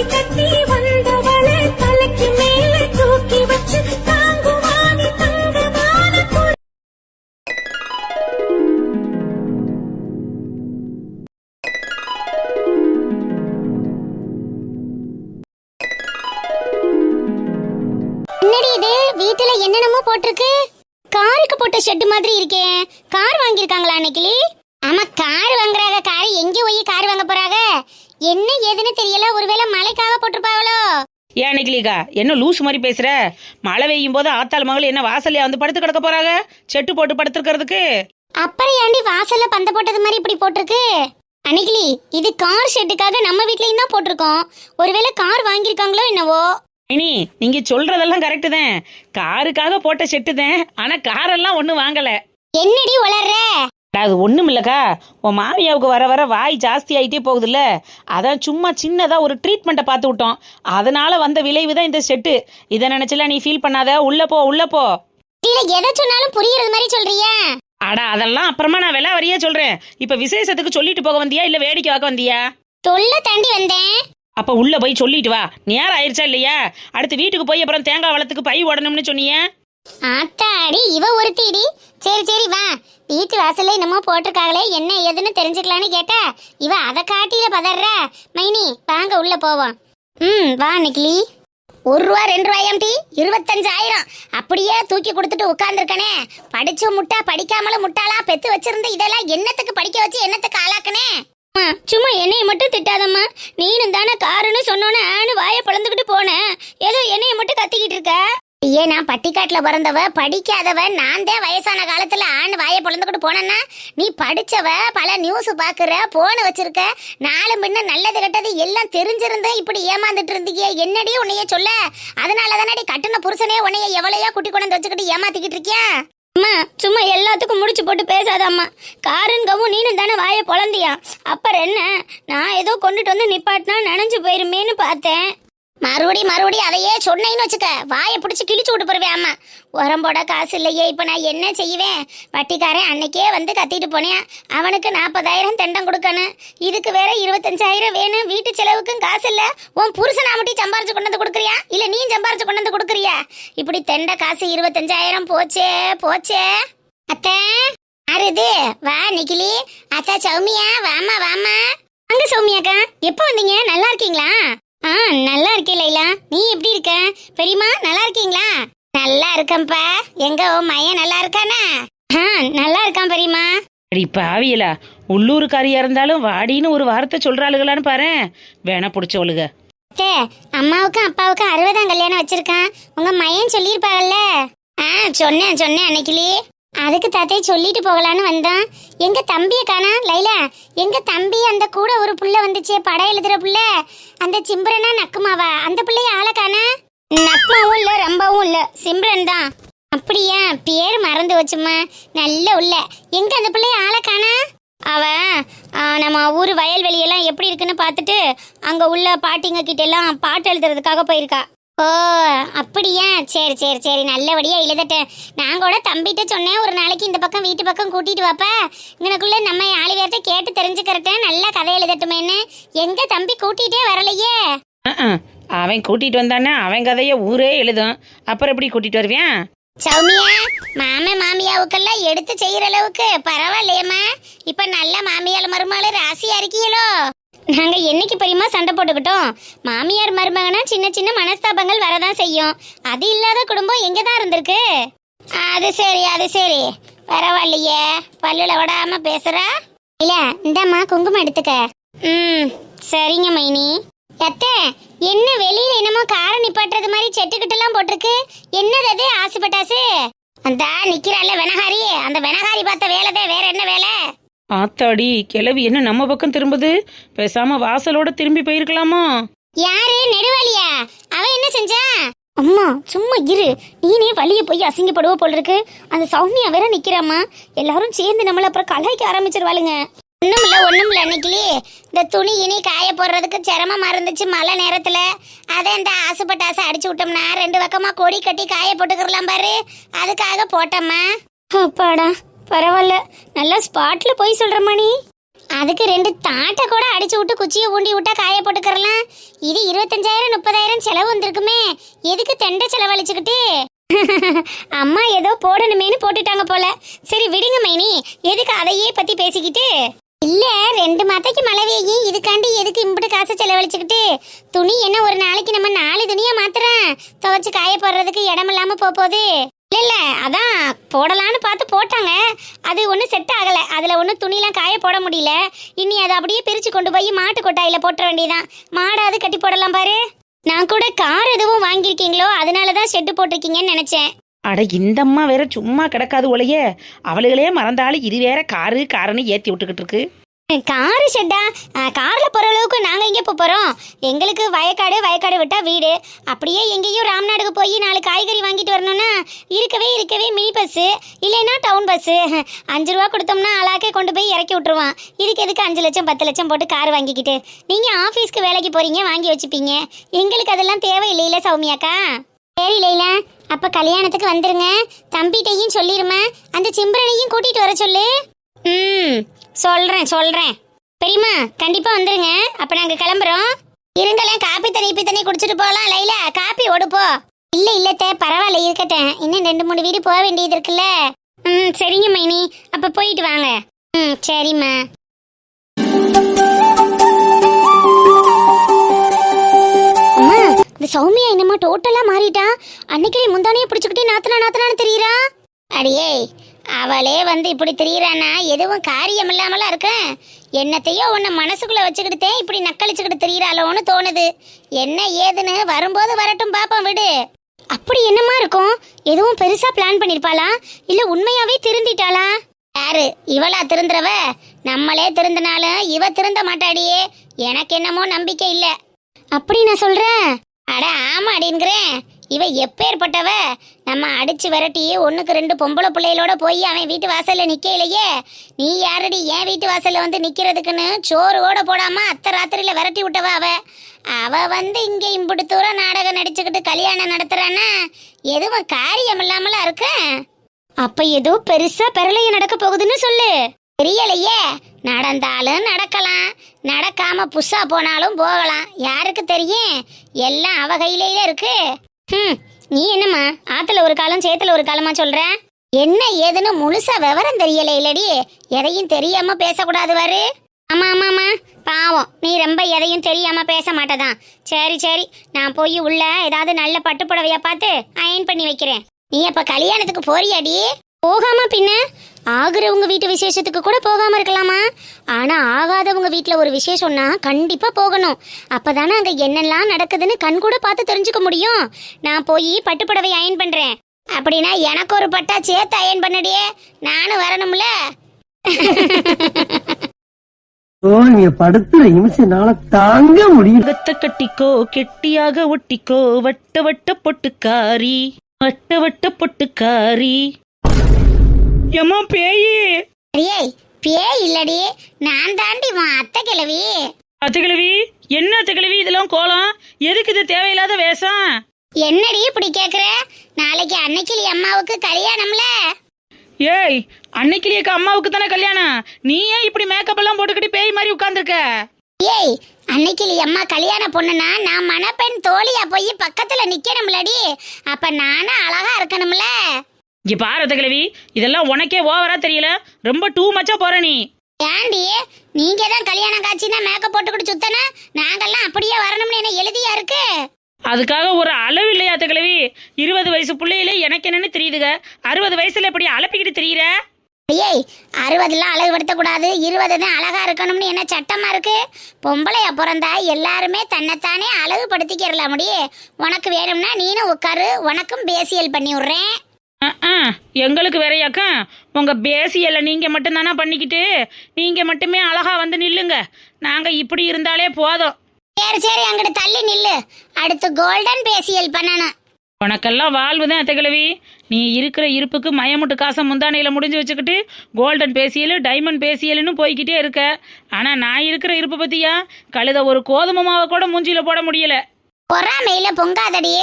தாலி கட்டி ஏன் நிக்கிலிகா என்ன லூஸ் மாதிரி பேசுற? மழை பெய்யும் போது ஆத்தாள் மகள் என்ன வாசல்லையா வந்து படுத்து கிடக்க போறாங்க? செட்டு போட்டு படுத்துக்கிறதுக்கு அப்புறம் ஏண்டி வாசல்ல பந்த போட்டது மாதிரி இப்படி போட்டிருக்கு? அன்னைக்கிளி இது கார் ஷெட்டுக்காக நம்ம வீட்லயும் தான் போட்டிருக்கோம். ஒருவேளை கார் வாங்கியிருக்காங்களோ என்னவோ? இனி நீங்க சொல்றதெல்லாம் கரெக்டு தான். காருக்காக போட்ட செட்டு தான் ஆனா காரெல்லாம் ஒன்றும் வாங்கல. என்னடி உளர்ற? அது ஒண்ணும் இல்லக்கா. உன் மாமியாவுக்கு வர வர வாய் ஜாஸ்தி ஆயிட்டே போகுதுல்ல. அதான் சும்மா சின்னதா ஒரு ட்ரீட்மெண்ட்டை பார்த்து விட்டோம். அதனால வந்த விளைவு தான் இந்த செட்டு. இதை நினைச்சலாம் நீ ஃபீல் பண்ணாத. உள்ள போ உள்ள போ. இல்ல எதை சொன்னாலும் புரியுறது மாதிரி சொல்றியா? அடா அதெல்லாம் அப்புறமா நான் விலை வரியா சொல்றேன். இப்ப விசேஷத்துக்கு சொல்லிட்டு போக வந்தியா இல்ல வேடிக்கை பார்க்க வந்தியா? தொல்லை தாண்டி வந்தேன். அப்ப உள்ள போய் சொல்லிட்டு வா. நேரம் ஆயிருச்சா இல்லையா? அடுத்து வீட்டுக்கு போய் அப்புறம் தேங்காய் வளத்துக்கு பை ஓடணும்னு சொன்னியே. ஆத்தாடி இவ ஒருத்திடி. சரி சரி வா. வீட்டு வாசல்ல என்னமோ போட்டிருக்காங்களே என்ன ஏதுன்னு தெரிஞ்சுக்கலான்னு கேட்டா இவ அதை காட்டில பதற மைனி வாங்க உள்ள போவோம். ம் வா நிக்கிலி. ஒரு ரூபா ரெண்டு ரூபாயாம் டி இருபத்தஞ்சாயிரம். அப்படியே தூக்கி கொடுத்துட்டு உட்காந்துருக்கனே படிச்சு முட்டா படிக்காமலும் முட்டாளா பெத்து வச்சிருந்த இதெல்லாம் என்னத்துக்கு படிக்க வச்சு என்னத்துக்கு ஆளாக்கனே? சும்மா என்னைய மட்டும் திட்டாதம்மா. நீனும் தானே காருன்னு சொன்னோன்னே ஆனு வாயை பிளந்துக்கிட்டு போனேன் ஏதோ என்னைய மட்டும் கத்திக்கிட்டு இருக்க? ஐயே நான் பட்டிக்காட்டில் பிறந்தவ படிக்காதவ நான் தான் வயசான காலத்தில் ஆண் வாயை பிளந்துக்கிட்டு போனேன்னா நீ படிச்சவ பல நியூஸ் பார்க்குற போன் வச்சுருக்க நாலு முன்ன நல்லது கெட்டது எல்லாம் தெரிஞ்சிருந்தேன் இப்படி ஏமாந்துட்டு இருந்தீங்க என்னடி உன்னைய சொல்ல? அதனால தானடி கட்டின புருஷனே உன்னைய எவ்வளையோ குட்டி கொண்டு வந்து வச்சுக்கிட்டு ஏமாத்திக்கிட்டு இருக்கியா? அம்மா சும்மா எல்லாத்துக்கும் முடிச்சு போட்டு பேசாதம்மா காருங்கவும் நீனும் தானே வாயை பொழந்தியா? அப்புறம் என்ன? நான் ஏதோ கொண்டுட்டு வந்து நிப்பாட்டினா நனைஞ்சு போயிருமேன்னு பார்த்தேன். மறுபடி மறுபடி அதையே சொன்னேன்னு வச்சுக்க. வாயை பிடிச்சி கிழிச்சு விட்டு போடுவேன் அம்மா. உரம் போட காசு இல்லையே இப்போ நான் என்ன செய்வேன்? வட்டிக்காரன் அன்னைக்கே வந்து கத்திட்டு போனேன். அவனுக்கு நாற்பதாயிரம் தண்டம் கொடுக்கணும். இதுக்கு வேற இருபத்தஞ்சாயிரம் வேணும். வீட்டு செலவுக்கும் காசு இல்லை. உன் புருஷனா மட்டும் சம்பாரிச்சு கொண்டு வந்து கொடுக்குறியா? இல்லை நீ சம்பாரிச்சு கொண்டு வந்து கொடுக்குறியா? இப்படி தெண்ட காசு இருபத்தஞ்சாயிரம். போச்சே போச்சே. அத்தை அருது. வா நிக்கிலி அத்தா சௌமியா வாமா வாமா அங்க சௌமியாக்கா. எப்போ வந்தீங்க? நல்லா இருக்கீங்களா? ஆ நல்லா இருக்கேன் லைலா. நீ எப்படி இருக்க? பெரியம்மா நல்லா இருக்கீங்களா? நல்லா இருக்கேன்ப்பா. எங்க உன் மயன் நல்லா இருக்கானா? ஆ நல்லா இருக்கான் பெரியம்மா. அடி பாவியலா உள்ளூருக்காரியா இருந்தாலும் வாடின்னு ஒரு வார்த்தை சொல்றாளுகளான்னு பாரு வேணா பிடிச்சவளுக அத்தே அம்மாவுக்கும் அப்பாவுக்கும் அறுபதாம் கல்யாணம் வச்சிருக்கான். உங்க மயன் சொல்லியிருப்பாங்கல்ல ஆ சொன்னேன் சொன்னேன் அன்னைக்கிளி அதுக்கு தாத்தே சொல்லிட்டு போகலான்னு வந்தான். எங்க தம்பியை காணா லைலா எங்க தம்பி அந்த கூட ஒரு புள்ள வந்துச்சே படம் எழுதுற புள்ள. அந்த சிம்பரனா நக்குமாவா? அந்த பிள்ளைய ஆளை காணா? நக்மாவும் இல்ல ரொம்பவும் இல்ல. சிம்ரன் தான். அப்படியா? பேர் மறந்து வச்சுமா நல்ல உள்ள. எங்க அந்த பிள்ளைய ஆளை காணா? அவ நம்ம ஊர் வயல்வெளியெல்லாம் எப்படி இருக்குன்னு பார்த்துட்டு அங்கே உள்ள பாட்டிங்க கிட்ட எல்லாம் பாட்டு எழுதுறதுக்காக போயிருக்கா. ஓ அப்படியா? சரி சரி சரி நல்லபடியா எழுதட்டேன் நான் கூட தம்பிட்ட சொன்னேன் ஒரு நாளைக்கு இந்த பக்கம் வீட்டு பக்கம் கூட்டிட்டு வாப்பா. இங்கனக்குள்ள நம்ம ஆளு கேட்டு தெரிஞ்சுக்கிறட்டேன் நல்லா கதை எழுதட்டுமேன்னு. எங்க தம்பி கூட்டிகிட்டே வரலையே? அவன் கூட்டிட்டு வந்தானே அவன் கதைய ஊரே எழுதும். அப்புறம் எப்படி கூட்டிட்டு வருவியான் சௌமியா மாம மாமியாவுக்கெல்லாம் எடுத்து செய்யற அளவுக்கு பரவாயில்லையம்மா. இப்ப நல்ல மாமியார் மருமகள் ராசியா இருக்கீங்களோ நாங்கள் என்னைக்கு பெரியமா சண்டை போட்டுக்கிட்டோம்? மாமியார் மருமகனா சின்ன சின்ன மனஸ்தாபங்கள் வரதான் செய்யும். அது இல்லாத குடும்பம் எங்கே தான் இருந்திருக்கு? அது சரி அது சரி. பரவாயில்லையே. பல்லுல விடாம பேசுறா? இல்ல இந்தாம்மா குங்குமம் எடுத்துக்க. ம் சரிங்க மைனி. அத்தை என்ன வெளியில என்னமோ காரை நிப்பாட்டுறது மாதிரி செட்டுக்கிட்டெல்லாம் போட்டிருக்கு. என்னது அது? ஆசைப்பட்டாசு அந்த நிக்கிறாள்ல வெனகாரி. அந்த வெனகாரி பார்த்த வேலைதான். வேற என்ன வேலை? ஆத்தாடி கிளவி என்ன நம்ம பக்கம் திரும்புது? பேசாம வாசலோட திரும்பி போயிருக்கலாமோ? யாரு? நெடுவாளியா? அவ என்ன செஞ்சா? அம்மா சும்மா இரு. நீனே வழிய போய் அசிங்கப்படுவ போல இருக்கு அந்த சௌமியா வேற நிக்கிறாம்மா. எல்லாரும் சேர்ந்து நம்மள அப்புறம் கலாய்க்க ஆரம்பிச்சிருவாளுங்க. ஒண்ணுமில்ல ஒண்ணுமில்ல அன்னைக்கிலே. இந்த துணி இனி காய போடுறதுக்கு சிரமமா இருந்துச்சு மழை நேரத்துல. அதை இந்த ஆசைப்பட்ட ஆசை அடிச்சு விட்டோம்னா ரெண்டு பக்கமா கொடி கட்டி காய போட்டுக்கிறலாம் பாரு. அதுக்காக போட்டம்மா. அப்பாடா பரவாயில்ல. நல்லா ஸ்பாட்ல போய் சொல்ற மணி. அதுக்கு ரெண்டு தாட்டை கூட அடிச்சு விட்டு குச்சியை ஊண்டி விட்டா காய போட்டுக்கிறலாம். இது இருபத்தஞ்சாயிரம் முப்பதாயிரம் செலவு வந்திருக்குமே. எதுக்கு தெண்டை செலவழிச்சுக்கிட்டு? அம்மா ஏதோ போடணுமேனு போட்டுட்டாங்க போல. சரி விடுங்க மைனி. எதுக்கு அதையே பத்தி பேசிக்கிட்டு? இல்ல ரெண்டு மாத்தைக்கு மழை பெய்யும் இதுக்காண்டி எதுக்கு இம்புட்டு காசை செலவழிச்சுக்கிட்டு? துணி என்ன ஒரு நாளைக்கு நம்ம நாலு துணியா மாத்துறோம் துவைச்சு காய போடுறதுக்கு இடமில்லாம போகுது. இல்ல இல்லை அதான் போடலான்னு பார்த்து போட்டாங்க. அது ஒன்றும் செட் ஆகலை. அதில் ஒன்றும் துணிலாம் காய போட முடியல. இனி அதை அப்படியே பிரித்து கொண்டு போய் மாட்டு கொட்டாயில் போட்டுற வேண்டியதான் மாடாவது கட்டி போடலாம் பாரு. நான் கூட கார் எதுவும் வாங்கியிருக்கீங்களோ அதனால தான் ஷெட்டு போட்டிருக்கீங்கன்னு நினச்சேன். அட இந்த அம்மா வேற சும்மா கிடக்காது ஒளையே அவளுகளே மறந்தாலும் இது வேற காரு காருன்னு ஏற்றி விட்டுக்கிட்டு இருக்கு. காரு ஷெட்டா காரில் போகிற அளவுக்கு நாங்கள் எங்கே போப் போகிறோம் எங்களுக்கு வயக்காடு வயக்காடு விட்டால் வீடு. அப்படியே எங்கேயும் ராம்நாடுக்கு போய் நாலு காய்கறி வாங்கிட்டு வரணும்னா இருக்கவே இருக்கவே மினி பஸ்ஸு இல்லைன்னா டவுன் பஸ்ஸு அஞ்சு ரூபா கொடுத்தோம்னா அழாக்கே கொண்டு போய் இறக்கி விட்ருவான் இதுக்கு எதுக்கு அஞ்சு லட்சம் பத்து லட்சம் போட்டு கார் வாங்கிக்கிட்டு? நீங்கள் ஆஃபீஸ்க்கு வேலைக்கு போகிறீங்க வாங்கி வச்சுப்பீங்க. எங்களுக்கு அதெல்லாம் தேவையில்லையில சௌமியாக்கா. சரி லைலா அப்போ கல்யாணத்துக்கு வந்துருங்க. தம்பிகிட்டையும் சொல்லிடுமா அந்த சிம்பரனையும் கூட்டிகிட்டு வர சொல்லு. ம் சொல்றேன் சொல்றேன். பெரியம்மா கண்டிப்பா வந்துருங்க. அப்ப நாங்க கிளம்புறோம். இருங்களேன் காப்பி தண்ணி இப்பி தண்ணி குடிச்சிட்டு போகலாம் லைலா. காப்பி ஓடுப்போ இல்ல இல்லத்தே பரவாயில்ல இருக்கட்டும். இன்னும் ரெண்டு மூணு வீடு போக வேண்டியது இருக்குல்ல. ம் சரிங்க மைனி. அப்ப போயிட்டு வாங்க. ம் சரிம்மா. அம்மா இந்த சௌமியா என்னம்மா டோட்டலா மாறிட்டா? அன்னைக்கு முந்தானையை பிடிச்சுக்கிட்டே நாத்தனா நாத்தனான்னு தெரியுறா? அடியே அவளே வந்து இப்படி திரியிறானா? எதுவும் காரியம் இல்லாமலாம் இருக்கு? என்னத்தையோ உன்னை மனசுக்குள்ளே வச்சுக்கிட்டே இப்படி நக்களிச்சுக்கிட்டு திரியிறாளோன்னு தோணுது. என்ன ஏதுன்னு வரும்போது வரட்டும் பாப்போம் விடு. அப்படி என்னமா இருக்கும்? எதுவும் பெருசாக பிளான் பண்ணியிருப்பாளா இல்லை உண்மையாகவே திருந்திட்டாளா? யாரு? இவளா திருந்துறவ? நம்மளே திருந்தினாலும் இவ திருந்த மாட்டாடியே. எனக்கு என்னமோ நம்பிக்கை இல்லை. அப்படி நான் சொல்கிறேன் அட ஆமா அப்படிங்கிறேன் இவ எப்பேற்பட்டவ? நம்ம அடிச்சு விரட்டி ஒன்றுக்கு ரெண்டு பொம்பளை பிள்ளைகளோட போய் அவன் வீட்டு வாசலில் நிற்கலையே நீ யாரடி என் வீட்டு வாசலில் வந்து நிற்கிறதுக்குன்னு சோறு ஓட போடாம அத்தை ராத்திரியில் விரட்டி விட்டவ அவ? அவ வந்து இங்கே இம்புட்டு தூரம் நாடகம் நடிச்சுக்கிட்டு கல்யாணம் நடத்துறானா? எதுவும் காரியம் இல்லாமல இருக்க? அப்ப ஏதோ பெருசா பெரலைய நடக்க போகுதுன்னு சொல்லு. தெரியலையே. நடந்தாலும் நடக்கலாம். நடக்காம புஷா போனாலும் போகலாம். யாருக்கு தெரியும்? எல்லாம் அவ கையிலேயே இருக்கு. ம் நீ என்னம்மா? ஆத்துல ஒரு காலம் சேத்துல ஒரு காலமா சொல்ற? என்ன ஏதுன்னு முழுசா விவரம் தெரியல இல்லடி. எதையும் தெரியாம பேசக்கூடாது பாரு. ஆமா ஆமாம்மா பாவம் நீ ரொம்ப எதையும் தெரியாம பேச மாட்டதான். சரி சரி நான் போய் உள்ள ஏதாவது நல்ல பட்டுப்புடவையா பார்த்து அயன் பண்ணி வைக்கிறேன். நீ அப்ப கல்யாணத்துக்கு போறியாடி? போகாம பின்ன ஆகுறவங்க வீட்டு விசேஷத்துக்கு கூட போகாம இருக்கலாமா? ஆனா ஆகாதவங்க வீட்ல ஒரு விசேஷம்னா கண்டிப்பா போகணும். அப்பதானே அங்க என்னெல்லாம் நடக்குதுன்னு கண் கூட பார்த்து தெரிஞ்சுக்க முடியும். நான் போய் பட்டுப்புடவை அயன் பண்றேன். அப்படின்னா எனக்கு ஒரு பட்டா சேர்த்து அயன் பண்ணடியே. நானும் வரணும்ல? தாங்க முடியல. கத்த கட்டிக்கோ கெட்டியாக ஒட்டிக்கோ. வட்ட வட்ட பொட்டுக்காரி வட்ட வட்ட பொட்டுக்காரி. எம்மா பேயி. ஏய் பேய் இல்லடி. நான் தாண்டி உன் அத்தை கிழவி. அத்தகிழவி என்ன அத்தகிழவி இதெல்லாம் கோலம். எதுக்கு இது தேவையில்லாத வேஷம்? என்னடி இப்படி கேக்குற? நாளைக்கு அன்னைக்கிளி அம்மாவுக்கு கல்யாணம்ல. ஏய் அன்னைக்கு அக்கா அம்மாவுக்கு தானே கல்யாணம்? நீ ஏன் இப்படி மேக்கப் எல்லாம் போட்டுக்கிட்டு பேய் மாதிரி உட்கார்ந்திருக்க? ஏய் அன்னைக்கிளி அம்மா கல்யாண பொண்ணுனா நான் மணப்பெண் தோழியா போய் பக்கத்துல நிக்கணும்லடி. அப்ப நானும் அழகா இருக்கணும்ல. இங்க பாரு அத்தகிழவி இதெல்லாம் உனக்கே ஓவரா தெரியல. ரொம்ப டூ மச்சா போற நீ. ஏண்டி நீங்க தான் கல்யாணம் காட்சினா மேக்கப் போட்டுக்கிட்டு சுத்தனா நாங்கெல்லாம் அப்படியே வரணும்னு என்ன எழுதியா இருக்கு? அதுக்காக ஒரு அளவு இல்லையா அத்தகிழவி இருபது வயசு பிள்ளையிலே எனக்கு என்னன்னு தெரியுதுங்க. அறுபது வயசுல இப்படி அலப்பிக்கிட்டு தெரியுற? ஏய் அறுபதுலாம் அழகுபடுத்த கூடாது இருபது தான் அழகா இருக்கணும்னு என்ன சட்டமா இருக்கு? பொம்பளையா பிறந்தா எல்லாருமே தன்னைத்தானே அழகுபடுத்திக்கிறல முடியே உனக்கு வேணும்னா நீனும் உட்காரு. உனக்கும் பேசியல் பண்ணி விடுறேன். எங்களுக்கு வேறையாக்கா. உங்க பேசியல்ல நீங்க மட்டும்தானா பண்ணிக்கிட்டு? நீங்க மட்டுமே அழகா வந்து நில்லுங்க. நாங்க இப்படி இருந்தாலே போதும். சரி சரி அங்கிட்டு தள்ளி நில்லு. அடுத்து கோல்டன் பேசியல் பண்ணணும். உனக்கெல்லாம் வாழ்வு தான் அத்தகிழவி நீ இருக்கிற இருப்புக்கு மயமுட்டு காசை முந்தானையில் முடிஞ்சு வச்சுக்கிட்டு கோல்டன் பேசியல் டைமண்ட் பேசியல்னு போய்கிட்டே இருக்க. ஆனால் நான் இருக்கிற இருப்பு பற்றியா கழுத ஒரு கோதுமை மாவை கூட மூஞ்சியில் போட முடியல. பொறாமையில பொங்காதடி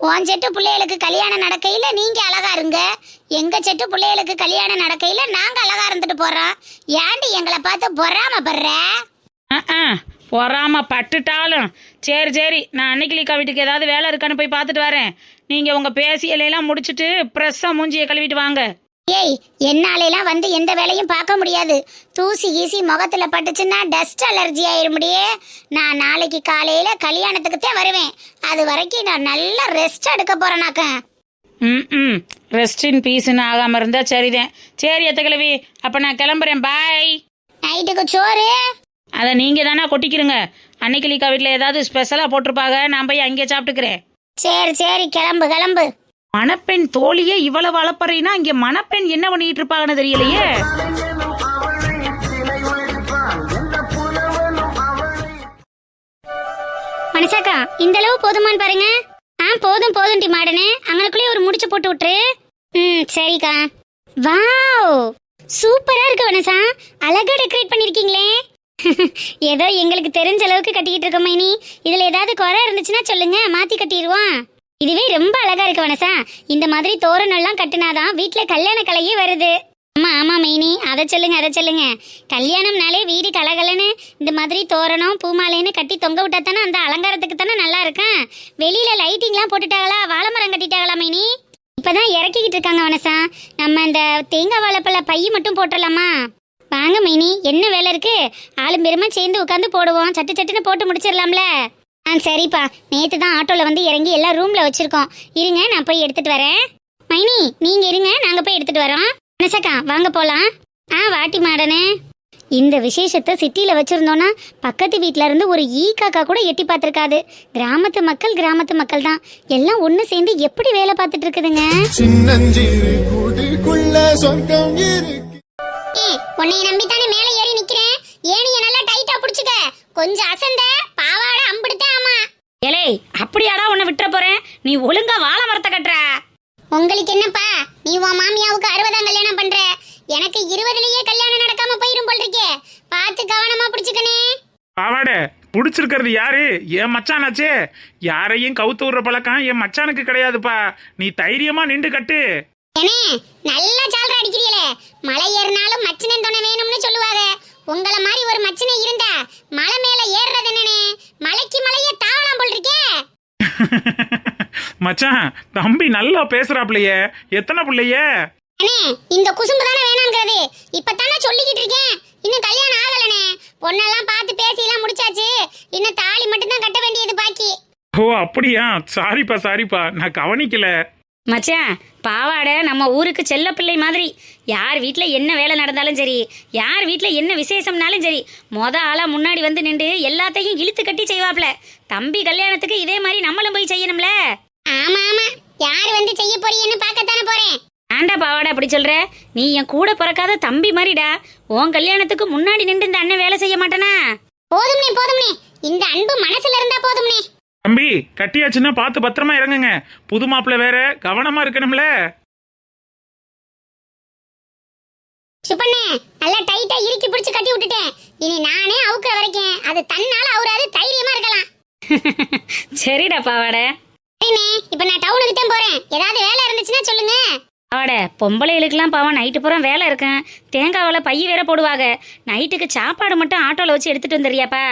உன் செட்டு பிள்ளைகளுக்கு கல்யாணம் நடக்கையில நீங்க அழகா இருங்க. எங்க செட்டு பிள்ளைகளுக்கு கல்யாணம் நடக்கையில நாங்க அழகா இருந்துட்டு போறோம். ஏன்டி எங்களை பார்த்து பொறாமப்படுற? அஹ், பொறாம பட்டுட்டாலும் சரி சரி நான் அன்னைக்கிளிக்கா வீட்டுக்கு ஏதாவது வேலை இருக்கான்னு போய் பார்த்துட்டு வரேன். நீங்கள் உங்கள் பேசியலையெல்லாம் முடிச்சுட்டு ப்ரெஸ்ஸாக மூஞ்சியை கழுவிட்டு வாங்க. ஏய் என்னாலெல்லாம் வந்து எந்த வேலையும் பார்க்க முடியாது. தூசி கீசி முகத்துல பட்டுச்சுன்னா டஸ்ட் அலர்ஜி ஆயிரும் முடியே. நான் நாளைக்கு காலையில கல்யாணத்துக்கு தான் வருவேன். அது வரைக்கும் நான் நல்லா ரெஸ்ட் எடுக்க போறேனாக்க ம் ம். ரெஸ்ட் இன் பீஸ்னு ஆகாமல் இருந்தால் சரிதான். சரி எத்த கிழவி அப்போ நான் கிளம்புறேன். பாய் நைட்டுக்கு சோறு. அதை நீங்கள் தானே கொட்டிக்கிறங்க அன்னைக்கிளிக்கா வீட்டில் ஏதாவது ஸ்பெஷலாக போட்டிருப்பாங்க. நான் போய் அங்கே சாப்பிட்டுக்கிறேன். சரி சரி. கிளம்பு கிளம்பு. மணப்பெண் தோழியே இவ்வளவு அளப்பறைனா இங்கே மணப்பெண் என்ன பண்ணிட்டு இருப்பாங்கன்னு தெரியலையே. மனசாக்கா இந்த அளவு போதுமான்னு பாருங்க. ஆ போதும் போதும் டி மாடனே. அங்கனக்குள்ளே ஒரு முடிச்சு போட்டு விட்டுரு. ம் சரிக்கா. வாவ்! சூப்பரா இருக்கு வனசா அழகா டெக்கரேட் பண்ணிருக்கீங்களே. ஏதோ எங்களுக்கு தெரிஞ்ச அளவுக்கு கட்டிக்கிட்டு இருக்கோம் மைனி இதுல ஏதாவது குறை இருந்துச்சுன்னா சொல்லுங்க மாத்தி கட்டிடுவோம். இதுவே ரொம்ப அழகா இருக்கு வனசா. இந்த மாதிரி தோரணம் எல்லாம் கட்டினாதான் வீட்டுல கல்யாண கலையே வருது. ஆமா ஆமா மைனி. அதை சொல்லுங்க அதை சொல்லுங்க. கல்யாணம்னாலே வீடு கலகலன்னு இந்த மாதிரி தோரணம் பூமாலைன்னு கட்டி தொங்க விட்டா தானே அந்த அலங்காரத்துக்கு தானே நல்லா இருக்கும் வெளியில லைட்டிங்லாம் போட்டுட்டாங்களா? வாழை மரம் கட்டிட்டாங்களா மைனி? இப்பதான் இறக்கிக்கிட்டு இருக்காங்க வனசா. நம்ம இந்த தேங்காய் வாழைப்பழ பைய மட்டும் போட்டுடலாமா வாங்க மைனி. என்ன வேலை இருக்கு? ஆளும் பெருமா சேர்ந்து உட்காந்து போடுவோம். சட்டு சட்டுன்னு போட்டு முடிச்சிடலாம்ல. ஆ சரிப்பா. நேற்று தான் ஆட்டோவில் வந்து இறங்கி எல்லாம் ரூமில் வச்சுருக்கோம். இருங்க நான் போய் எடுத்துகிட்டு வரேன். மைனி நீங்கள் இருங்க நாங்கள் போய் எடுத்துகிட்டு வரோம். மனசக்கா வாங்க போகலாம் ஆ வாட்டி மாடனே. இந்த விசேஷத்தை சிட்டியில் வச்சுருந்தோன்னா பக்கத்து வீட்ல இருந்து ஒரு ஈ காக்கா கூட எட்டி பார்த்துருக்காது. கிராமத்து மக்கள் கிராமத்து மக்கள் தான். எல்லாம் ஒன்று சேர்ந்து எப்படி வேலை பார்த்துட்டு இருக்குதுங்க? உன்னை நம்பி தானே மேலே ஏறி நிக்கிறேன்? ஏணிய நல்லா டைட்டா புடிச்சுக்க. கொஞ்சம் அசந்த பாவாடை ஏலே அப்படியாடா உன்னை விட்டுற போறேன்? நீ ஒழுங்கா வாழை மரத்தை கட்டுற. உங்களுக்கு என்னப்பா? நீ உன் மாமியாவுக்கு அறுபதாம் கல்யாணம் பண்ற. எனக்கு இருபதுலயே கல்யாணம் நடக்காம போயிரும் போல் இருக்கே பார்த்து கவனமா புடிச்சுக்கனே பாவாட புடிச்சிருக்கிறது யாரு? என் மச்சானாச்சே. யாரையும் கவுத்து விடுற பழக்கம் என் மச்சானுக்கு கிடையாதுப்பா. நீ தைரியமா நின்று கட்டு. ஏனே நல்லா சால்ற அடிக்கிறீங்களே மலை ஏறினாலும் மச்சினன் துணை வேணும்னு சொல்லுவாங்க. உங்கள மாதிரி ஒரு மச்சினை இருந்தா மலை மேல ஏறுறது என்னனே? மலைக்கு மலையே தாவலாம் போல் இருக்கே மச்சான் தம்பி நல்லா பேசுறாப்லையே. எத்தனை பிள்ளைய? அண்ணே இந்த குசும்பு தானே வேணாங்கிறது. இப்பதானே சொல்லிக்கிட்டு இருக்கேன். இன்னும் கல்யாணம் ஆகலனே பொண்ணெல்லாம் பார்த்து பேசி எல்லாம் முடிச்சாச்சு. இன்னும் தாலி மட்டும் தான் கட்ட வேண்டியது பாக்கி. ஓ அப்படியா? சாரிப்பா சாரிப்பா. நான் கவனிக்கல. மச்சான் பாவாடை நம்ம ஊருக்கு செல்ல பிள்ளை மாதிரி. யார் வீட்டில் என்ன வேலை நடந்தாலும் சரி யார் வீட்டில் என்ன விசேஷம்னாலும் சரி மொத ஆளாக முன்னாடி வந்து நின்று எல்லாத்தையும் இழுத்து கட்டி செய்வாப்ல. தம்பி கல்யாணத்துக்கு இதே மாதிரி நம்மளும் போய் செய்யணும்ல? ஆமா ஆமா. யார் வந்து செய்ய போறீங்கன்னு பார்க்கத்தானே போறேன். ஆண்டா பாவாடை அப்படி சொல்ற? நீ என் கூட பிறக்காத தம்பி மாதிரிடா. உன் கல்யாணத்துக்கு முன்னாடி நின்று இந்த அண்ணன் வேலை செய்ய மாட்டானா? போதும்னே போதும்னே. இந்த அன்பு மனசுல இருந்தா போதும்னே. தம்பி கட்டியாச்சுன்னா பார்த்து பத்திரமா இறங்குங்க. புது மாப்பிள்ளை வேற கவனமா இருக்கணும்ல. சுப்பண்ணே நல்லா டைட்டா இறுக்கி பிடிச்சு கட்டி விட்டுட்டேன். இனி நானே அவுக்குற வரைக்கும். அது தன்னால அவராது தைரியமா இருக்கலாம். சரிடா பாவாடை. சரிண்ணே இப்ப நான் டவுனுக்கு தான் போறேன். ஏதாவது வேலை இருந்துச்சுன்னா சொல்லுங்க. பாவாடை பொம்பளைகளுக்கெல்லாம் பாவம் நைட்டு பூரா வேலை இருக்கேன் தேங்காவில் பை வேற போடுவாங்க. நைட்டுக்கு சாப்பாடு மட்டும் ஆட்டோவில் வச்சு எடுத்துட்டு வந்துறியாப்பா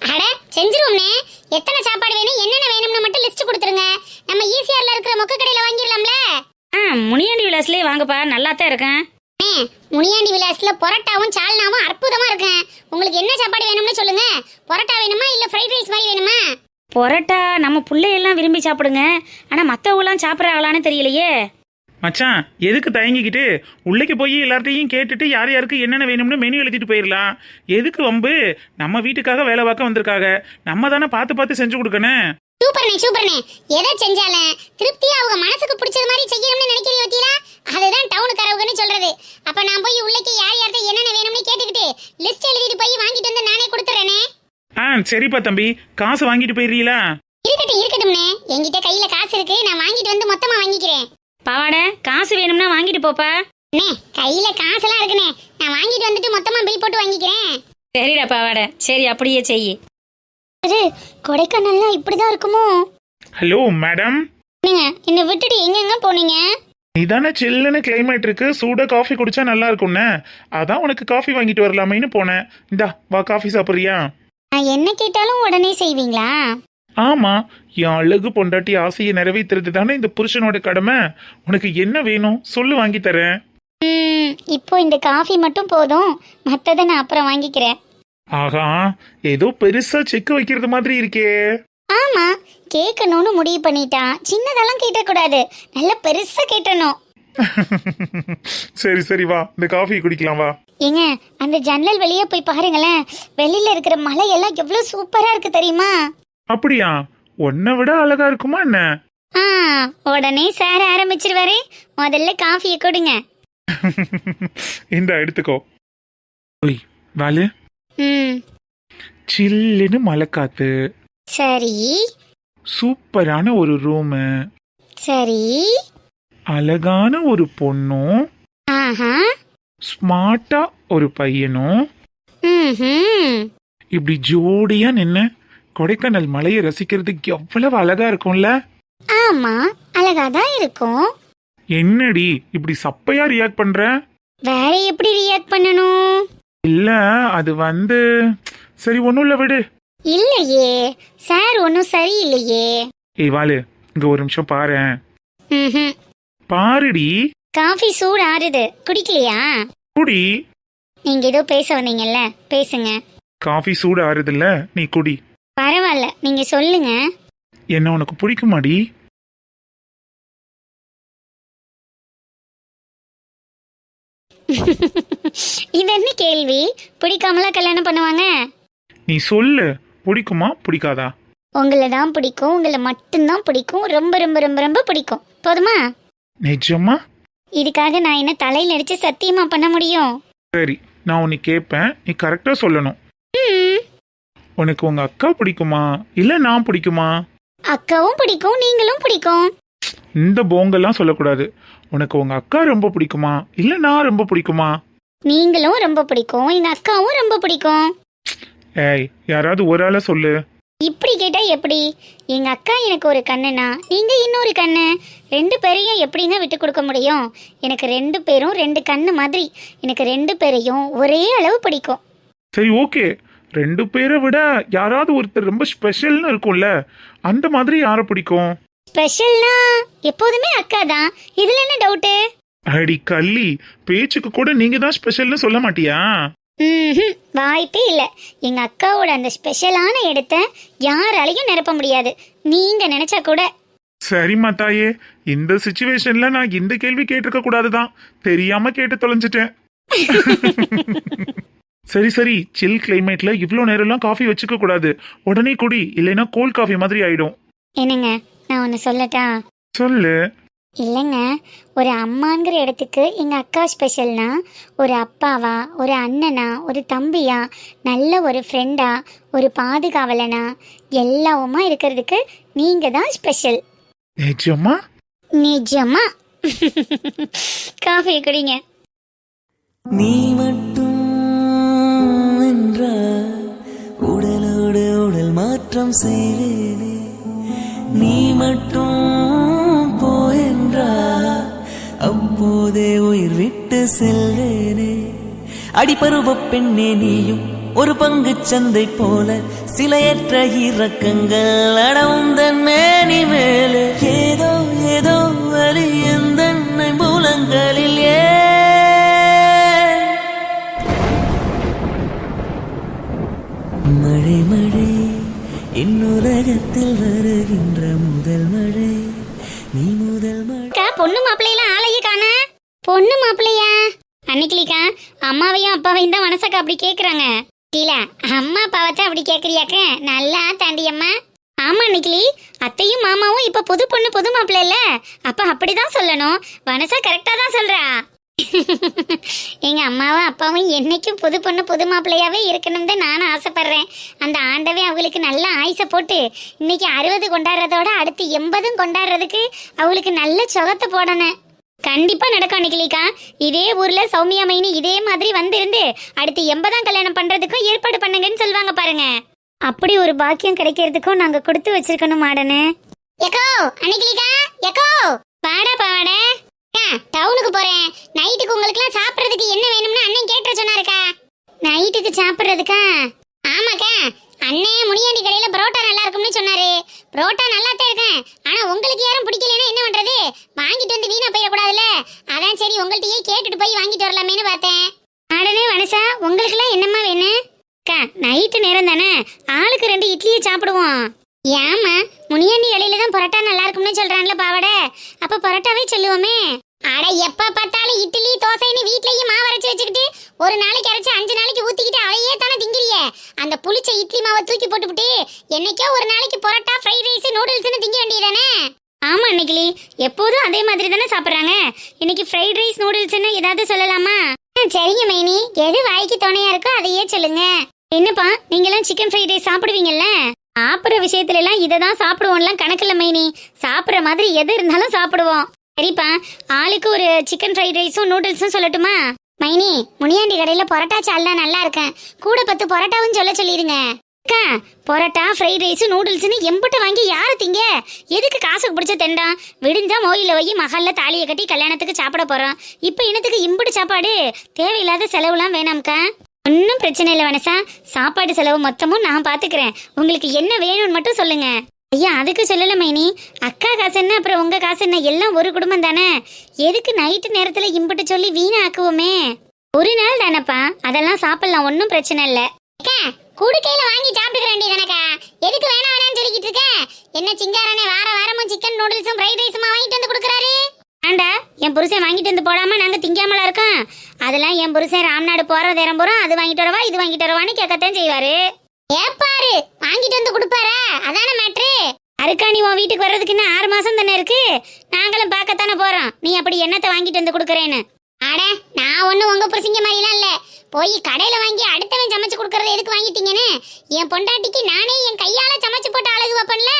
அட செஞ்சிருவோம்னே. எத்தனை சாப்பாடு வேணும் என்னென்ன வேணும்னு மட்டும் லிஸ்ட் கொடுத்துருங்க. நம்ம ஈசிஆர்ல இருக்கிற மொக்க கடையில வாங்கிடலாம்ல. ஆ முனியாண்டி விலாஸ்லேயே வாங்கப்பா நல்லா தான் இருக்கேன் முனியாண்டி விலாஸ்ல பொரோட்டாவும் சால்னாவும் அற்புதமா இருக்கும் உங்களுக்கு என்ன சாப்பாடு வேணும்னு சொல்லுங்க. பொரோட்டா வேணுமா இல்ல ஃப்ரைட் ரைஸ் மாதிரி வேணுமா? பொரோட்டா நம்ம பிள்ளையெல்லாம் விரும்பி சாப்பிடுங்க. ஆனால் மற்றவங்களாம் சாப்பிட்றாங்களான்னு தெரியலையே. மச்சான் எதுக்கு தயங்கிக்கிட்டு? உள்ளேக்கு போய் எல்லார்ட்டையும் கேட்டுட்டு யார் யாருக்கு என்னென்ன வேணும்னு மெனு எழுதிட்டு போயிடலாம் எதுக்கு வம்பு? நம்ம வீட்டுக்காக வேலை பார்க்க வந்திருக்காங்க நம்ம தானே பார்த்து பார்த்து செஞ்சு கொடுக்கணும். சூப்பர்ண்ணே சூப்பர்ண்ணே எதை செஞ்சாலும் திருப்தியா அவங்க மனசுக்கு பிடிச்சது மாதிரி செய்யணும்னு நினைக்கிறீங்க பத்தியா அதுதான் டவுனுக்காரவங்கன்னு சொல்றது. அப்ப நான் போய் உள்ளேக்கு யார் யார்கிட்ட என்னென்ன வேணும்னு கேட்டுக்கிட்டு லிஸ்ட் எழுதிட்டு போய் வாங்கிட்டு வந்து நானே கொடுத்துறேனே. ஆ சரிப்பா தம்பி. காசு வாங்கிட்டு போயிடுறீங்களா? இருக்கட்டும் இருக்கட்டும்ண்ணே என்கிட்ட கையில காசு இருக்கு. நான் வாங்கிட்டு வந்து மொத்தமா வாங்கிக்கிறேன். பாவாடை காசு வேணும்னா வாங்கிட்டு போப்பா. அண்ணே கையில காசெல்லாம் இருக்குண்ணே. நான் வாங்கிட்டு வந்துட்டு மொத்தமா பில் போட்டு வாங்கிக்கிறேன். சரிடா பாவாடை. சரி அப்படியே செய் இது கொடைக்கானல்லாம் இப்படிதான் இருக்குமோ? ஹலோ மேடம் நீங்க என்னை விட்டுட்டு எங்கெங்க போனீங்க? இதானே சில்லுன்னு கிளைமேட் இருக்கு. சூட காஃபி குடிச்சா நல்லா இருக்கும்னே அதான் உனக்கு காஃபி வாங்கிட்டு வரலாமேன்னு போனேன். இந்தா வா காஃபி சாப்பிட்றியா? நான் என்ன கேட்டாலும் உடனே செய்வீங்களா? ஆமா என் அழகு பொண்டாட்டி ஆசையை நிறைவேற்றுறது தானே இந்த புருஷனோட கடமை? உனக்கு என்ன வேணும்? சொல்லு வாங்கி தரேன். ம், இப்போ இந்த காஃபி மட்டும் போதும். மற்றதை நான் அப்புறம் வாங்கிக்கிறேன். ஆகா ஏதோ பெருசா செக் வைக்கிறது மாதிரி இருக்கே. ஆமா கேட்கணும்னு முடிவு பண்ணிட்டான். சின்னதெல்லாம் கேட்டக்கூடாது. நல்ல பெருசா கேட்டணும். சரி சரி வா. இந்த காஃபி குடிக்கலாம் வா. ஏங்க அந்த ஜன்னல் வெளியே போய் பாருங்களேன். வெளியில இருக்கிற மலை எல்லாம் எவ்வளவு சூப்பரா இருக்கு தெரியுமா? அப்படியா? உன்னை விட அழகா இருக்குமா என்ன? ஆ உடனே சார் ஆரம்பிச்சிருவாரு. முதல்ல காஃபியை கொடுங்க. இந்த எடுத்துக்கோ. ஒய் வாலு. ம். சில்லுன்னு மழை காத்து. சரி. சூப்பரான ஒரு ரூமு சரி. அழகான ஒரு பொண்ணும். ஆஹா. ஸ்மார்ட்டா ஒரு பையனும். ம் இப்படி ஜோடியா நின்னு. கொடைக்கானல் மலையை ரசிக்கிறதுக்கு எவ்வளவு அழகா இருக்கும்ல? ஆமா அழகா தான் இருக்கும். என்னடி இப்படி சப்பையா ரியாக்ட் பண்ற? வேற எப்படி ரியாக்ட் பண்ணணும்? இல்ல அது வந்து சரி ஒண்ணும் இல்ல விடு. இல்லையே சார் ஒன்றும் சரியில்லையே. ஏய் வாலு இங்க ஒரு நிமிஷம் பாரேன் ம்ஹும். பாருடி. காஃபி சூடு ஆறுது குடிக்கலையா? குடி. நீங்க ஏதோ பேச வந்தீங்கல்ல பேசுங்க. காஃபி சூடு ஆறுதுல்ல நீ குடி. நீங்க சொல்லுங்க. என்ன உனக்கு பிடிக்குமாடி? இது என்ன கேள்வி? பிடிக்காமலாம் கல்யாணம் பண்ணுவாங்க? நீ சொல்லு. பிடிக்குமா பிடிக்காதா? உங்களை தான் பிடிக்கும். உங்களை மட்டும்தான் பிடிக்கும். ரொம்ப ரொம்ப ரொம்ப ரொம்ப பிடிக்கும். போதுமா? நிஜமா? இதுக்காக நான் என்ன தலையில அடிச்சு சத்தியமா பண்ண முடியும்? சரி நான் உன்னை கேட்பேன் நீ கரெக்டா சொல்லணும். உனக்கு உங்க அக்கா பிடிக்குமா? இல்ல நான் பிடிக்குமா? அக்காவும் பிடிக்கும் நீங்களும் பிடிக்கும். இந்த போங்கெல்லாம் சொல்லக்கூடாது. உனக்கு உங்க அக்கா ரொம்ப பிடிக்குமா? இல்ல நான் ரொம்ப பிடிக்குமா? நீங்களும் ரொம்ப பிடிக்கும் எங்க அக்காவும் ரொம்ப பிடிக்கும். ஏய் யாராவது ஒரு ஆளை சொல்லு. இப்படி கேட்டா எப்படி? எங்க அக்கா எனக்கு ஒரு கண்ணுனா நீங்க இன்னொரு கண்ணு. ரெண்டு பேரையும் எப்படிங்க விட்டு கொடுக்க முடியும்? எனக்கு ரெண்டு பேரும் ரெண்டு கண்ணு மாதிரி. எனக்கு ரெண்டு பேரையும் ஒரே அளவு பிடிக்கும். சரி ஓகே. ரெண்டு பேரை விட யாராவது ஒருத்தர் ரொம்ப ஸ்பெஷல்னு இருக்கும்ல அந்த மாதிரி யாரை பிடிக்கும்? ஸ்பெஷல்னா எப்போதுமே அக்கா தான். இதுல என்ன டவுட்டு அடி கள்ளி பேச்சுக்கு கூட நீங்க தான் ஸ்பெஷல்னு சொல்ல மாட்டியா? ம்ஹும், வாய்ப்பே இல்லை. எங்க அக்காவோட அந்த ஸ்பெஷலான இடத்த யாராலையும் நிரப்ப முடியாது. நீங்க நினைச்சா கூட. சரிம்மா தாயே இந்த சுச்சுவேஷன்ல நான் இந்த கேள்வி கேட்டிருக்க கூடாதுதான். தெரியாம கேட்டு தொலைஞ்சிட்டேன். சரி சரி சில் கிளைமேட்ல இவ்ளோ நேரம்லாம் காஃபி வச்சுக்க கூடாது. உடனே குடி இல்லைன்னா கோல்ட் காஃபி மாதிரி ஆயிடும். என்னங்க நான் ஒன்று சொல்லட்டா? சொல்லு. இல்லைங்க ஒரு அம்மாங்கிற இடத்துக்கு எங்கள் அக்கா ஸ்பெஷல்னா ஒரு அப்பாவா ஒரு அண்ணனா ஒரு தம்பியா நல்ல ஒரு ஃப்ரெண்டா ஒரு பாதுகாவலனா எல்லாவுமா இருக்கிறதுக்கு நீங்கள் தான் ஸ்பெஷல் நிஜமா? நிஜமா. காஃபி குடிங்க. நீ மட்டும் குற்றம் செய்வேனே நீ மட்டும் போயென்றால் அப்போதே உயிர் விட்டு செல்வேனே. அடிபருவ பெண்ணே நீயும் ஒரு பங்கு சந்தை போல சிலையற்ற இறக்கங்கள் அடவுந்தன் மேனி மேலே ஏதோ ஏதோ வலி எந்த மூலங்களில் ஏன் மழை மழை உலகத்தில் வருகின்ற முதல் மழை. நீ முதல் மழை. அக்கா பொண்ணு மாப்பிள்ளையில ஆளையே காண. பொண்ணு மாப்பிள்ளையா? அன்னைக்கிலிக்கா அம்மாவையும் அப்பாவையும் தான் மனசக்கா அப்படி கேக்குறாங்க. கீழ அம்மா அப்பாவை தான் அப்படி கேக்குறியாக்க? நல்லா தாண்டி அம்மா ஆமா நிக்கிலி அத்தையும் மாமாவும் இப்ப புது பொண்ணு புது மாப்பிள்ளை இல்ல. அப்ப அப்படிதான் சொல்லணும். மனசா கரெக்டா தான் சொல்றா. எங்க அம்மாவும் அப்பாவும் என்னைக்கும் புது பொண்ணு புது மாப்பிள்ளையாவே இருக்கணும் தான் நானும் ஆசைப்படுறேன். அந்த ஆண்டவே அவங்களுக்கு நல்ல ஆயுசை போட்டு இன்னைக்கு அறுபது கொண்டாடுறதோட அடுத்து எண்பதும் கொண்டாடுறதுக்கு அவங்களுக்கு நல்ல சுகத்தை போடணும். கண்டிப்பா நடக்கும் நிக்கிலிக்கா இதே ஊர்ல சௌமியா மைனி இதே மாதிரி வந்திருந்து அடுத்து எண்பதாம் கல்யாணம் பண்றதுக்கும் ஏற்பாடு பண்ணுங்கன்னு சொல்லுவாங்க பாருங்க. அப்படி ஒரு பாக்கியம் கிடைக்கிறதுக்கும் நாங்க கொடுத்து வச்சிருக்கணும் மாடனு. Echo அன்னைக்கிலிக்கா echo. பாடா பாட டவுனுக்கு போறேன். நைட்டுக்கு உங்களுக்குலாம் சாப்பிட்றதுக்கு என்ன வேணும்னு அண்ணன் கேட்டு சொன்னாருக்கா. நைட்டுக்கு சாப்பிட்றதுக்கா? ஆமாக்கா அண்ணே முனியாண்டி கடையில புரோட்டா நல்லா இருக்கும்னு சொன்னாரு. புரோட்டா நல்லா தான் இருக்கேன் ஆனா உங்களுக்கு யாரும் பிடிக்கலன்னா என்ன பண்றது? வாங்கிட்டு வந்து வீணா போயிடக்கூடாதுல்ல. அதான் சரி உங்கள்ட்டயே கேட்டுட்டு போய் வாங்கிட்டு வரலாமேன்னு பார்த்தேன். அடனே வனசா உங்களுக்குலாம் என்னம்மா வேணும்? அக்கா நைட்டு நேரம் தானே. ஆளுக்கு ரெண்டு இட்லியை சாப்பிடுவோம். ஏம்மா முனியாண்டி இலையில தான் பரோட்டா நல்லா இருக்கும்னு சொல்றான்ல பாவாடை. அப்ப பரோட்டாவே சொல்லுவோமே. அட எப்ப பார்த்தாலும் இட்லி தோசைன்னு வீட்லயே மாவு அரைச்சு வச்சுக்கிட்டு ஒரு நாளைக்கு அரைச்சு அஞ்சு நாளைக்கு ஊத்திக்கிட்டு அதையே தானே திங்கிறிய. அந்த புளிச்ச இட்லி மாவை தூக்கி போட்டுவிட்டு என்னைக்கோ ஒரு நாளைக்கு பரோட்டா ஃப்ரைட் ரைஸ் நூடுல்ஸ்னு திங்க வேண்டியதானே ஆமா அன்னைக்கிளி. எப்போதும் அதே மாதிரி தானே சாப்பிட்றாங்க. இன்னைக்கு ஃப்ரைட் ரைஸ் நூடுல்ஸ்னு ஏதாவது சொல்லலாமா? சரிங்க மைனி. எது வாய்க்கு துணையா இருக்கோ அதையே சொல்லுங்க. என்னப்பா நீங்களாம் சிக்கன் ஃப்ரைட் ரைஸ் சாப்பிடுவீங்கல்ல? சாப்பிட்ற விஷயத்துல எல்லாம் இதை தான் சாப்பிடுவோம்லாம் கணக்கில்ல மைனி. சாப்பிட்ற மாதிரி எது இருந்தாலும் சாப்பிடுவோம். சரிப்பா ஆளுக்கு ஒரு சிக்கன் ஃப்ரைட் ரைஸும் நூடுல்ஸும் சொல்லட்டுமா? மைனி முனியாண்டி கடையில பரோட்டா சால்னா நல்லா இருக்கேன். கூட பத்து பரோட்டாவும் சொல்ல சொல்லிடுங்க அக்கா பரோட்டா ஃப்ரைட் ரைஸ் நூடுல்ஸ்னு எம்பிட்ட வாங்கி யாரு திங்க? எதுக்கு காசுக்கு பிடிச்ச தெண்டா விடிஞ்சா மோயில போய் மகளில் தாலியை கட்டி கல்யாணத்துக்கு சாப்பிட போறோம். இப்போ இனத்துக்கு இம்புட்டு சாப்பாடு? தேவையில்லாத செலவுலாம் வேணாம்க்கா. ஒன்றும் பிரச்சனை இல்லை வனசா. சாப்பாடு செலவு மொத்தமும் நான் பார்த்துக்கிறேன் உங்களுக்கு என்ன வேணும்னு மட்டும் சொல்லுங்க. ஐயா அதுக்கு சொல்லல மைனி. அக்கா காசு என்ன அப்புறம் உங்க காசு என்ன? எல்லாம் ஒரு குடும்பம் தானே? எதுக்கு நைட்டு நேரத்துல இம்புட்டு சொல்லி வீணாக்குவோமே? ஒரு நாள் தானப்பா. அதெல்லாம் சாப்பிடலாம் ஒன்றும் பிரச்சனை இல்லை. குடுக்கையில வாங்கி சாப்பிட்டுக்க வேண்டியதானக்கா எதுக்கு வேணாம் வேணாம்னு சொல்லிக்கிட்டு இருக்க? என்ன சிங்காரனே வார வாரமும் சிக்கன் நூடுல்ஸும் ஃப்ரைட் ரைஸுமா வாங்கிட்டு வந்து கொடுக்குறாரு? ஆண்டா என் புருஷன் வாங்கிட்டு வந்து போடாம நாங்க திங்காமலா இருக்கோம். அதெல்லாம் என் புருஷன் ராம்நாடு போற நேரம் போறோம் அது வாங்கிட்டு வரவா இது வாங்கிட்டு வரவான்னு கேட்கத்தான் செய்வாரு. ஏப்பாரு வாங்கிட்டு வந்து கொடுப்பாரா? அதான மேட்ரு அருக்காணி உன் வீட்டுக்கு வர்றதுக்கு இன்னும் ஆறு மாசம் தானே இருக்கு? நாங்களும் பார்க்கத்தானே போறோம். நீ அப்படி என்னத்தை வாங்கிட்டு வந்து கொடுக்குறேன்னு? அட நான் ஒன்றும் உங்க புருஷங்க மாதிரிலாம் இல்ல. போய் கடையில வாங்கி அடுத்தவன் சமைச்சு கொடுக்கறத எதுக்கு வாங்கிட்டீங்கன்னு? என் பொண்டாட்டிக்கு நானே என் கையால சமைச்சு போட்டு அழகு வைப்பேன்ல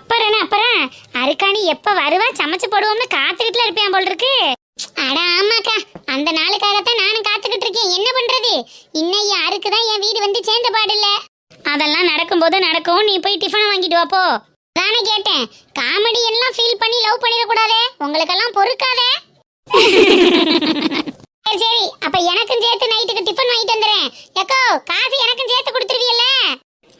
அப்புறம் அப்புறம் அருக்காணி எப்ப வருவா? சமைச்சு போடுவோம்னு காத்துக்கிட்டுல இருப்பேன் போல் இருக்கு. அட ஆமாக்கா அந்த நாளுக்காகத்தான் நானும் காத்துக்கிட்டு இருக்கேன். என்ன பண்றது? இன்னும் யாருக்கு தான் என் வீடு வந்து சேர்ந்த பாடில்ல. அதெல்லாம் நடக்கும்போது நடக்கும். நீ போய் டிஃபன் வாங்கிட்டு வா போ தானே கேட்டேன். காமெடி எல்லாம் ஃபீல் பண்ணி லவ் பண்ணிடக்கூடாதே. உங்களுக்கெல்லாம் பொறுக்காதே. சரி சரி. அப்ப எனக்கும் சேர்த்து நைட்டுக்கு டிஃபன் வாங்கிட்டு வந்துடுறேன். எக்கோ காசு எனக்கும் சேர்த்து கொடுத்துருவியல்ல?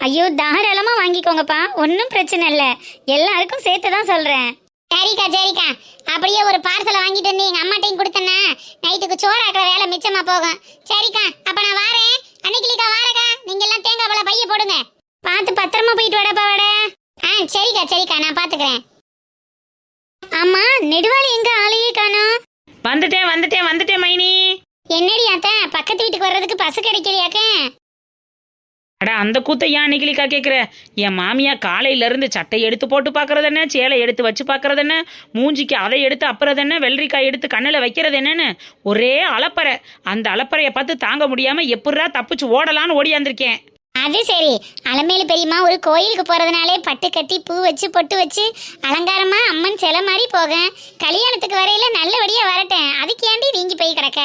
ஐயோ தாராளமா வாங்கிக்கோங்கப்பா. ஒன்றும் பிரச்சனை இல்லை. எல்லாருக்கும் சேர்த்து தான் சொல்றேன். சரிக்கா சரிக்கா. அப்படியே ஒரு பார்சலை வாங்கிட்டு வந்து எங்க அம்மாட்டையும் கொடுத்தேன்னா நைட்டுக்கு சோறாக்குற வேலை மிச்சமா போகும். சரிக்கா அப்ப நான் வாரேன். அன்னைக்கிலிக்கா வாரக்கா. நீங்க எல்லாம் தேங்காய் பழ பைய போடுங்க. பார்த்து பத்திரமா போயிட்டு வாடா வாட. ஆ சரிக்கா சரிக்கா. நான் பாத்துக்கிறேன். ஆமா நெடுவாளி எங்க ஆளையே காணோம் வந்துட்டேன் வந்துட்டேன் வந்துட்டேன் மைனி. என்னடி அத்தை? பக்கத்து வீட்டுக்கு வர்றதுக்கு பஸ் கிடைக்கலையாக்க? அடா அந்த கூத்தை ஏன் அன்னைக்கிலிக்கா கேட்குற என் மாமியா காலையிலேருந்து சட்டை எடுத்து போட்டு பார்க்கறது என்ன? சேலை எடுத்து வச்சு பார்க்கறது என்ன? மூஞ்சிக்கு அதை எடுத்து அப்புறது என்ன? வெள்ளரிக்காய் எடுத்து கண்ணில் வைக்கிறது என்னன்னு? ஒரே அலப்பறை. அந்த அலப்பறையை பார்த்து தாங்க முடியாமல் எப்படிரா தப்பிச்சு ஓடலான்னு ஓடியாந்திருக்கேன் அது சரி. அலமேலு பெரியம்மா ஒரு கோயிலுக்கு போகிறதுனாலே பட்டு கட்டி பூ வச்சு பொட்டு வச்சு அலங்காரமாக அம்மன் சிலை மாதிரி போக கல்யாணத்துக்கு வரையில நல்லபடியாக வரட்டேன். அதுக்கு ஏண்டி வீங்கி போய் கிடக்க?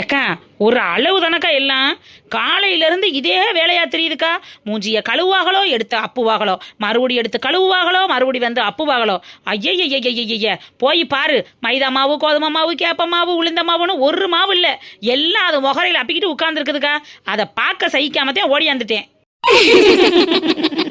ஏக்கா ஒரு அளவு தானக்கா எல்லாம்? காலையிலேருந்து இதே வேலையா தெரியுதுக்கா? மூஞ்சியை கழுவாகலோ எடுத்து அப்புவாகலோ மறுபடி எடுத்து கழுவுவாகலோ மறுபடி வந்து அப்புவாகலோ ஐயய்யய்யய்யய்ய போய் பாரு. மைதா மாவு கோதுமை மாவு கேப்ப மாவு உளுந்த மாவுன்னு ஒரு மாவு இல்லை. எல்லாம் அது முகரையில் அப்பிக்கிட்டு உட்காந்துருக்குதுக்கா அதை பார்க்க சகிக்காமத்தே ஓடியாந்துட்டேன்.